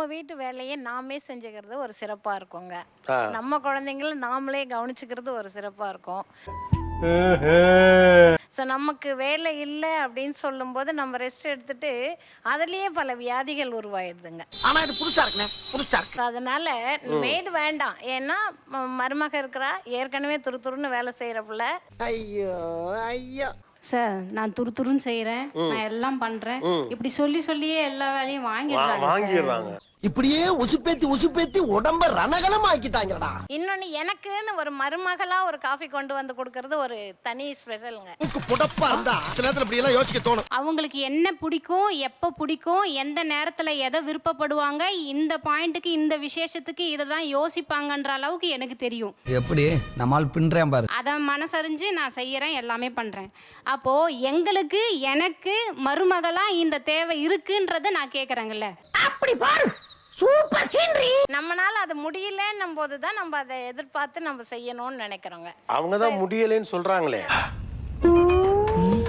நம்ம வீட்டு வேலையை நாமே செஞ்சுக்கிறது ஒரு சிறப்பா இருக்குங்க. நம்ம குழந்தைங்கள நாமளே கவனிச்சுக்கிறது ஒரு சிறப்பா இருக்கும். ஸோ நமக்கு வேலை இல்லை அப்படின்னு சொல்லும்போது நம்ம ரெஸ்ட் எடுத்துட்டு அதுலயே பல வியாதிகள் உருவாயிடுதுங்க ஆனா இது புதுசா இருக்குண்ணே புதுசா இருக்கு. அதனால மேடு வேண்டாம். ஏன்னா மருமக இருக்கிறா ஏற்கனவே துரு துருன்னு வேலை செய்யற புள்ள. ஐயோ ஐயோ. சார் நான் துரு துருன்னு செய்யறேன். நான் எல்லாம் பண்றேன். இப்படி சொல்லி சொல்லியே எல்லா வேலையும் வாங்கிடுறாங்க. வாங்கிடுறாங்க. இப்படியே உசுப்பேத்தி உசுப்பேத்தி உடம்ப ரணகலம் ஆக்கிட்டாங்கடா இன்னொன்னு எனக்குன்னு ஒரு மருமகளா ஒரு காஃபி கொண்டு வந்து கொடுக்கறது ஒரு தனி ஸ்பெஷலுங்க மூக்கு புடப்பா இருந்தா சில நேரத்துல இப்படி எல்லாம் யோசிக்க தோணும். அவங்களுக்கு என்ன பிடிக்கும் எப்போ பிடிக்கும் எந்த நேரத்தில் எதை விருப்பப்படுவாங்க இந்த பாயிண்ட்டுக்கு இந்த விசேஷத்துக்கு இதை தான் யோசிப்பாங்கன்ற அளவுக்கு எனக்கு தெரியும். எப்படி? நம்மால் பின்றேன் பாரு. அதை மனசறிஞ்சு நான் செய்யறேன் எல்லாமே பண்றேன். அப்போ எங்களுக்கு எனக்கு மருமகளா இந்த தேவை இருக்குன்றத நான் கேக்குறேங்கல்ல. நம்மனால அது முடியலன்னும் போது தான் நம்ம அதை எதிர்பார்த்து நம்ம செய்யணும்னு நினைக்கிறோங்க. அவங்க தான் முடியலைன்னு சொல்றாங்களே.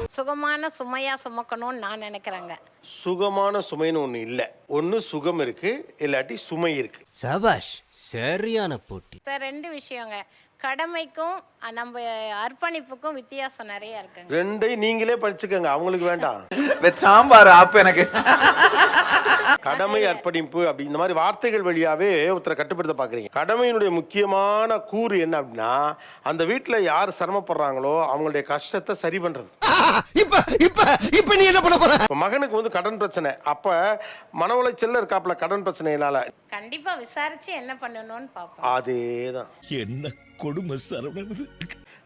சுகமான சுமையா சுமக்கணும்னு நான் நினைக்கிறேங்க. சுகமான சுமைன்னு ஒண்ணு இல்ல. ஒண்ணு சுகம் இருக்கு இல்லாட்டி சுமை இருக்கு. சபாஷ் சரியான போட்டி. சார் ரெண்டு விஷயங்க. கடமைக்கும் அஹ், நம்ம அர்ப்பணிப்புக்கும் வித்தியாசம் நிறைய இருக்குங்க. ரெண்டை நீங்களே படிச்சுக்கங்க அவங்களுக்கு வேண்டாம். சாம்பார் ஆப்பு எனக்கு. கடமை அர்ப்பணிப்பு அப்படி இந்த மாதிரி வார்த்தைகள் வழியாவே ஒருத்தரை கட்டுப்படுத்த பாக்குறீங்க. கடமையினுடைய முக்கியமான கூறு என்ன அப்படின்னா அந்த வீட்டுல யார் சிரமப்படுறாங்களோ அவங்களுடைய கஷ்டத்தை சரி பண்றது. இப்ப இப்ப இப்ப நீ என்ன பண்ண போற? மகனுக்கு வந்து கடன் பிரச்சனை. அப்ப மன உளைச்சல்ல இருக்காப்புல கடன் பிரச்சனையினால. கண்டிப்பா விசாரிச்சு என்ன பண்ணணும்னு பார்ப்போம் அதேதான். என்ன கொடுமை சரவணன்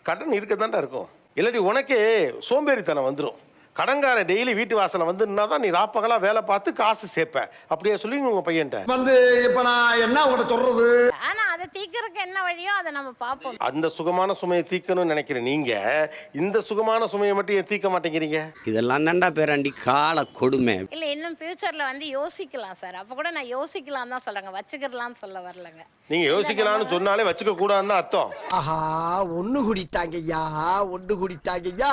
கடன் இருக்கத்தான்டா இருக்கும். இல்லாட்டி உனக்கே சோம்பேறித்தனம் வந்துடும் கடன்கார டெய்லி வீட்டு வாசல்ல வந்து தான் நீ ராப்பகலா வேலை பார்த்து காசு சேர்ப்ப. அப்படியே சொல்லி உங்க பையன்ட்ட. வந்து இப்ப நான் என்ன உங்கள்ட்ட சொல்றது? ஆனா அதை தீர்க்கறதுக்கு என்ன வழியோ அதை நம்ம பார்ப்போம். அந்த சுகமான சுமையை தீர்க்கணும்னு நினைக்கிற நீங்க இந்த சுகமான சுமையை மட்டும் ஏன் தீர்க்க மாட்டேங்கிறீங்க? இதெல்லாம் தாண்டா பேராண்டி கால கொடுமை. இல்ல இன்னும் ஃபியூச்சர்ல வந்து யோசிக்கலாம் சார். அப்ப கூட நான் யோசிக்கலாம் தான் சொல்லுங்க வச்சுக்கிறலாம்னு சொல்ல வரலங்க. நீங்க யோசிக்கலாம்னு சொன்னாலே வச்சுக்க கூடாதுன்னு தான் அர்த்தம். ஆஹா ஒண்ணு குடித்தாங்கய்யா ஒண்ணு குடித்தாங்கய்யா.